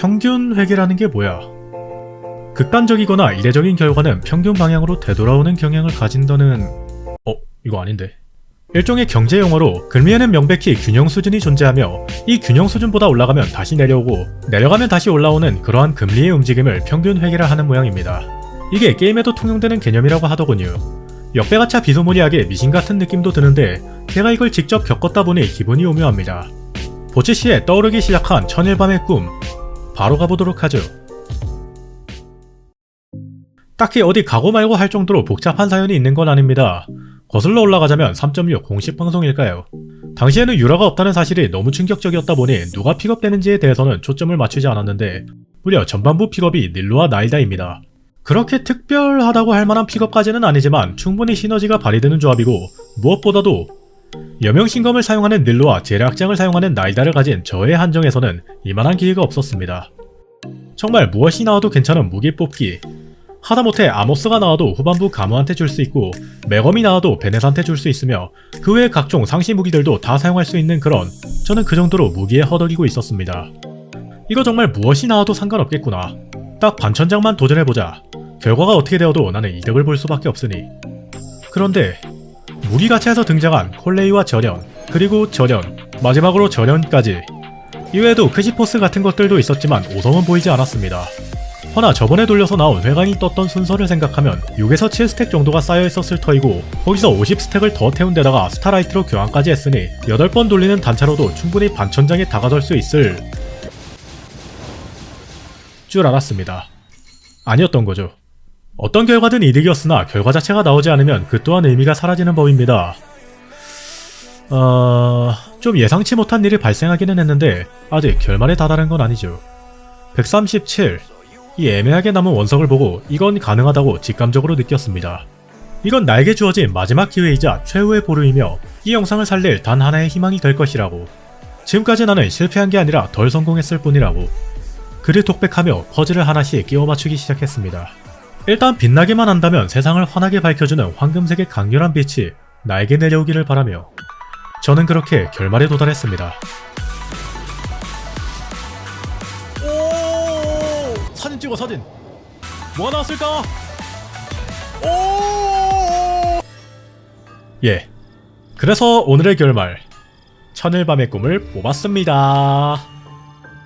평균 회계라는 게 뭐야? 극단적이거나 이례적인 결과는 평균 방향으로 되돌아오는 경향을 가진다는 어 이거 아닌데 일종의 경제 용어로 금리에는 명백히 균형 수준이 존재하며 이 균형 수준보다 올라가면 다시 내려오고 내려가면 다시 올라오는 그러한 금리의 움직임을 평균 회계라 하는 모양입니다. 이게 게임에도 통용되는 개념이라고 하더군요. 역배가차 비스무리하게 미신 같은 느낌도 드는데 제가 이걸 직접 겪었다 보니 기분이 오묘합니다. 보치 씨의 떠오르기 시작한 천일밤의 꿈 바로 가보도록 하죠. 딱히 어디 가고 말고 할 정도로 복잡한 사연이 있는 건 아닙니다. 거슬러 올라가자면 3.6 공식 방송일까요? 당시에는 유라가 없다는 사실이 너무 충격적이었다 보니 누가 픽업되는지에 대해서는 초점을 맞추지 않았는데 무려 전반부 픽업이 닐로와 나일다입니다. 그렇게 특별하다고 할 만한 픽업까지는 아니지만 충분히 시너지가 발휘되는 조합이고 무엇보다도 여명신검을 사용하는 닐로와 재래악장을 사용하는 나이다를 가진 저의 한정에서는 이만한 기회가 없었습니다. 정말 무엇이 나와도 괜찮은 무기 뽑기 하다못해 아모스가 나와도 후반부 가무한테 줄 수 있고 매검이 나와도 베넷한테 줄 수 있으며 그 외의 각종 상시 무기들도 다 사용할 수 있는 그런 저는 그 정도로 무기에 허덕이고 있었습니다. 이거 정말 무엇이 나와도 상관없겠구나. 딱 반천장만 도전해보자. 결과가 어떻게 되어도 나는 이득을 볼 수밖에 없으니. 그런데 무기 가차에서 등장한 콜레이와 절연, 그리고 절연, 마지막으로 절연까지 이외에도 크시포스 같은 것들도 있었지만 오성은 보이지 않았습니다. 허나 저번에 돌려서 나온 회관이 떴던 순서를 생각하면 6에서 7스택 정도가 쌓여 있었을 터이고 거기서 50스택을 더 태운 데다가 스타라이트로 교환까지 했으니 8번 돌리는 단차로도 충분히 반천장에 다가설 수 있을 줄 알았습니다. 아니었던 거죠. 어떤 결과든 이득이었으나 결과 자체가 나오지 않으면 그 또한 의미가 사라지는 법입니다. 어... 좀 예상치 못한 일이 발생하기는 했는데 아직 결말에 다다른 건 아니죠. 137. 이 애매하게 남은 원석을 보고 이건 가능하다고 직감적으로 느꼈습니다. 이건 나에게 주어진 마지막 기회이자 최후의 보루이며 이 영상을 살릴 단 하나의 희망이 될 것이라고. 지금까지 나는 실패한 게 아니라 덜 성공했을 뿐이라고. 그를 독백하며 퍼즐을 하나씩 끼워 맞추기 시작했습니다. 일단 빛나기만 한다면 세상을 환하게 밝혀주는 황금색의 강렬한 빛이 나에게 내려오기를 바라며 저는 그렇게 결말에 도달했습니다. 오! 사진 찍어 사진. 뭐가 나왔을까? 오! 예. 그래서 오늘의 결말 천일밤의 꿈을 뽑았습니다.